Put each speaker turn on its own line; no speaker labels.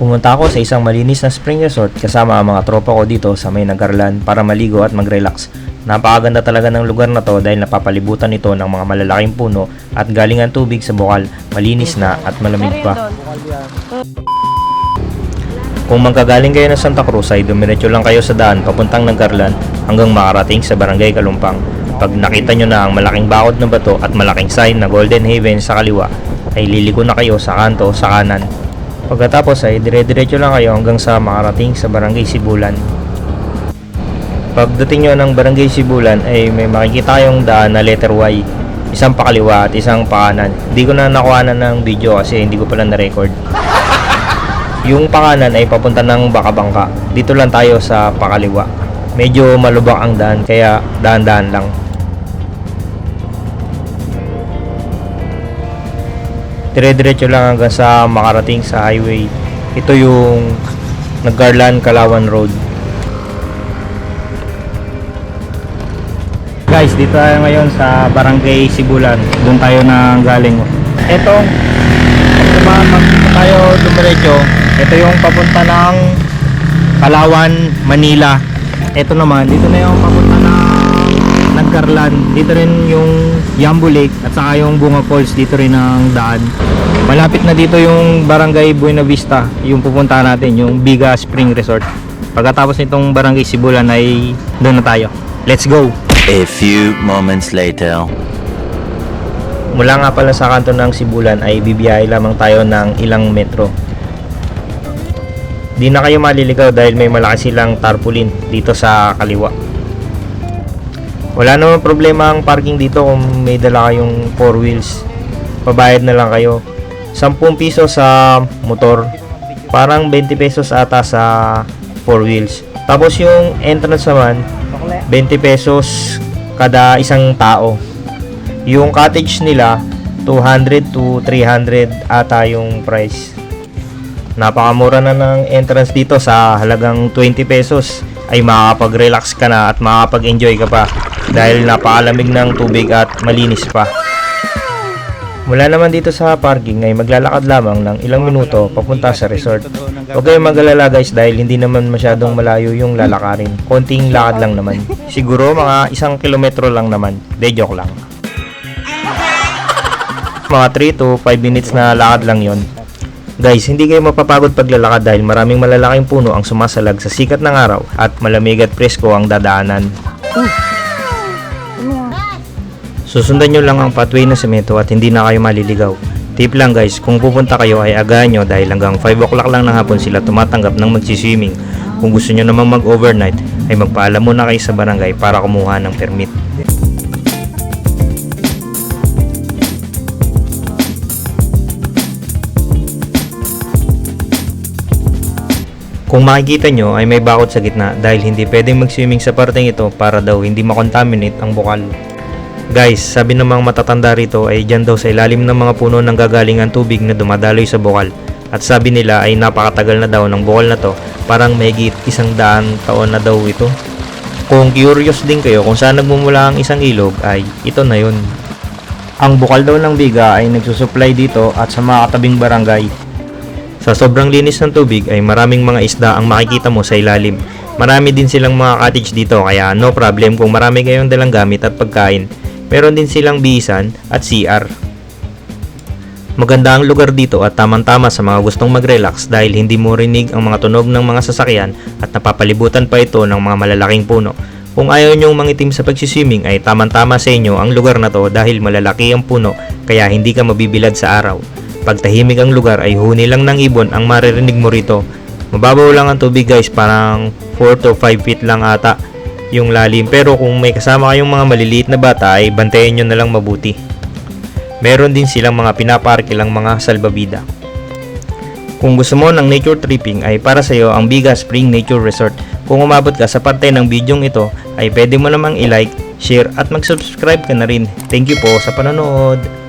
Pumunta ako sa isang malinis na spring resort kasama ang mga tropa ko dito sa may Nagarlan para maligo at mag-relax. Napakaganda talaga ng lugar na to dahil napapalibutan ito ng mga malalaking puno at galing ang tubig sa bukal, malinis na at malamig pa. Kung magkagaling kayo ng Santa Cruz ay dumiretso lang kayo sa daan papuntang Nagarlan hanggang makarating sa Barangay Kalumpang. Pag nakita nyo na ang malaking bakod na bato at malaking sign na Golden Haven sa kaliwa, ay liliko na kayo sa kanto sa kanan. Pagkatapos ay dire-diretso lang kayo hanggang sa makarating sa Barangay Sibulan. Pagdating nyo ng Barangay Sibulan ay may makikita kayong daan na letter Y. Isang pakaliwa at isang pakanan. Hindi ko na nakuhanan ng video kasi hindi ko pala na-record. Yung pakanan ay papunta ng Bakabangka. Dito lang tayo sa pakaliwa. Medyo malubak ang daan kaya daan-daan lang. Dire-diretso lang hanggang sa makarating sa highway. Ito yung Naggarlan Kalawan Road. Guys, dito tayo ngayon sa Barangay Sibulan. Doon tayo nang galing. Ito, pag tayo dumiretso, ito yung papunta ng Kalawan, Manila. Ito naman, dito na yung papunta ng Nagkarlan. Dito rin yung Yambo Lake at saka yung Bunga Falls. Dito rin ang daan. Malapit na dito yung Barangay Buena Vista. Yung pupuntahan natin, yung Biga Spring Resort. Pagkatapos nitong Barangay Sibulan ay doon na tayo. Let's go!
A few moments later.
Mula nga pala sa kanto ng Sibulan ay bibiyahe lamang tayo ng ilang metro. Di na kayo maliligaw dahil may malaki silang tarpaulin dito sa kaliwa. Wala naman problema ang parking dito kung may dala kayong 4 wheels. Pabayad na lang kayo. 10 piso sa motor. Parang 20 pesos ata sa 4 wheels. Tapos yung entrance naman, 20 pesos kada isang tao. Yung cottage nila, 200 to 300 ata yung price. Napakamura na ng entrance dito sa halagang 20 pesos ay makakapag-relax ka na at makakapag-enjoy ka pa dahil napakalamig ng tubig at malinis pa. Mula naman dito sa parking ay maglalakad lamang ng ilang minuto papunta sa resort. Huwag kayong mag-alala guys dahil hindi naman masyadong malayo yung lalakarin. Konting lakad lang naman. Siguro mga isang kilometro lang naman. De joke lang. Mga 3 to 5 minutes na lakad lang yon. Guys, hindi kayo mapapagod paglalakad dahil maraming malalaking puno ang sumasalag sa sikat ng araw at malamig at presko ang dadaanan. Susundan nyo lang ang pathway na semento at hindi na kayo maliligaw. Tip lang guys, kung pupunta kayo ay agahan nyo dahil hanggang 5 o'clock lang ng hapon sila tumatanggap ng magsiswimming. Kung gusto nyo namang mag-overnight, ay magpaalam muna kayo sa barangay para kumuha ng permit. Kung makikita nyo ay may bakod sa gitna dahil hindi pwedeng mag-swimming sa parteng ito para daw hindi makontaminate ang bukal. Guys, sabi ng mga matatanda rito ay dyan daw sa ilalim ng mga puno ng gagaling tubig na dumadaloy sa bukal. At sabi nila ay napakatagal na daw ng bukal na to, parang may isang daan taon na daw ito. Kung curious din kayo kung saan nagmumula ang isang ilog ay ito na yun. Ang bukal daw ng biga ay nagsusupply dito at sa mga katabing barangay sa sobrang linis ng tubig ay maraming mga isda ang makikita mo sa ilalim. Marami din silang mga cottage dito kaya no problem kung marami kayong dalang gamit at pagkain. Meron din silang bihisan at CR. Maganda ang lugar dito at tamang-tama sa mga gustong mag-relax dahil hindi mo rinig ang mga tunog ng mga sasakyan at napapalibutan pa ito ng mga malalaking puno. Kung ayaw nyong mangitim sa pagsiswimming ay tamang-tama sa inyo ang lugar na to dahil malalaki ang puno kaya hindi ka mabibilad sa araw. Pag tahimik ang lugar ay huni lang ng ibon ang maririnig mo rito. Mababaw lang ang tubig guys, parang 4 to 5 feet lang ata yung lalim. Pero kung may kasama kayong mga maliliit na bata ay bantayan nyo na lang mabuti. Meron din silang mga pinaparke lang mga salbabida. Kung gusto mo ng nature tripping ay para sa iyo ang Biga Spring Nature Resort. Kung umabot ka sa parte ng bidyong ito ay pwede mo namang i-like, share at mag-subscribe ka na rin. Thank you po sa panonood.